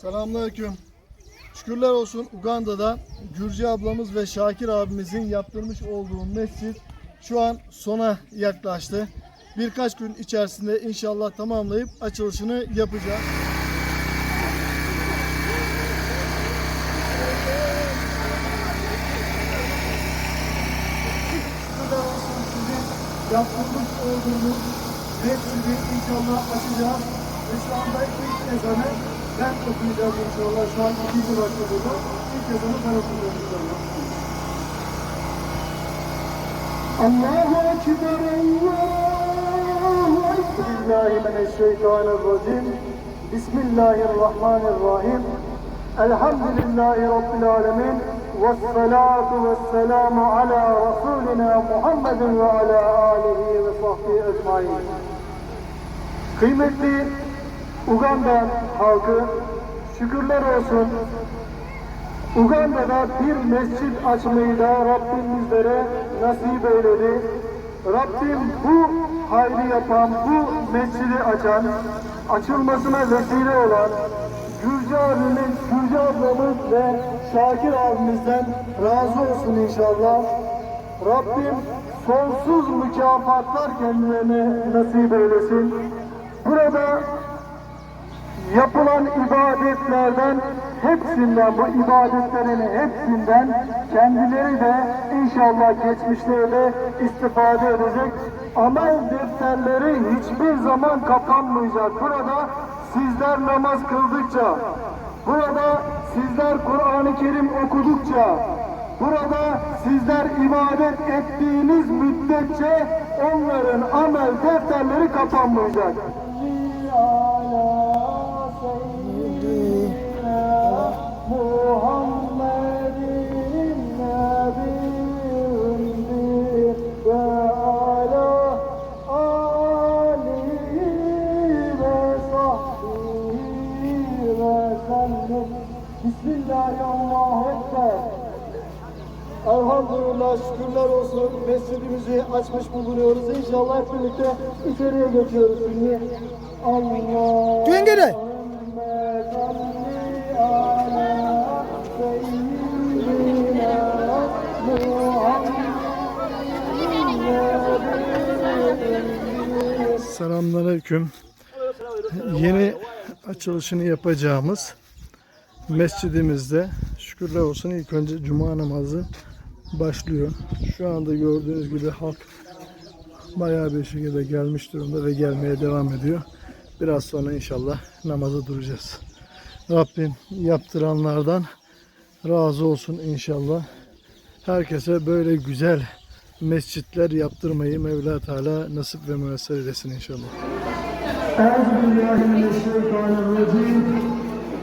Selamünaleyküm. Şükürler olsun Uganda'da Gürcü ablamız ve Şakir abimizin yaptırmış olduğu mescit şu an sona yaklaştı. Birkaç gün içerisinde inşallah tamamlayıp açılışını yapacağız. Yaptırmış olduğunuz mescidi inşallah açacağız. Ve şu anda ilk ezanı ben okuyacağım inşallah. Şu an ikinci vakti burada. İlk ezanı ben okuyacağım inşallah. Allahu Ekber, Allahu Ekber. Bismillahirrahmanirrahim. Bismillahirrahmanirrahim. Elhamdülillahi Rabbil alemin. والصلاة والسلام على رسولنا محمد وعلى آله وصحبه أجمعين Kıymetli Uganda halkı şükürler olsun Uganda'da bir mescit açmayı da Rabbim bizlere nasip eyledi. Rabbim bu hayrı yapan, bu mescidi açan, açılmasına vesile olan Gürcü abimiz, Gürcü ablamız ve Şakir abimizden razı olsun inşallah. Rabbim sonsuz mükafatlar kendilerine nasip eylesin. Burada yapılan ibadetlerden hepsinden, bu ibadetlerin hepsinden kendileri de inşallah geçmişlerde istifade edecek. Amel defterleri hiçbir zaman kapanmayacak. Burada sizler namaz kıldıkça, burada sizler Kur'an-ı Kerim okudukça, burada sizler ibadet ettiğiniz müddetçe onların amel defterleri kapanmayacak. Bismillahirrahmanirrahim. Elhamdülillah şükürler olsun mescidimizi açmış bulunuyoruz. İnşallah hep birlikte içeriye geçiyoruz şimdi. Allah. Dön geri. Selamünaleyküm. Yeni açılışını yapacağımız mescidimizde şükürler olsun ilk önce cuma namazı başlıyor. Şu anda gördüğünüz gibi halk bayağı bir şekilde gelmiş durumda ve gelmeye devam ediyor. Biraz sonra inşallah namaza duracağız. Rabbim yaptıranlardan razı olsun inşallah. Herkese böyle güzel mescitler yaptırmayı Mevla Teala nasip ve müessir eylesin inşallah.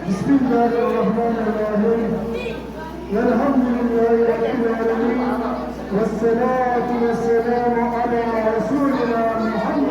بسم الله الرحمن الرحيم. الحمد لله رب العالمين والصلاة والسلام على رسولنا محمد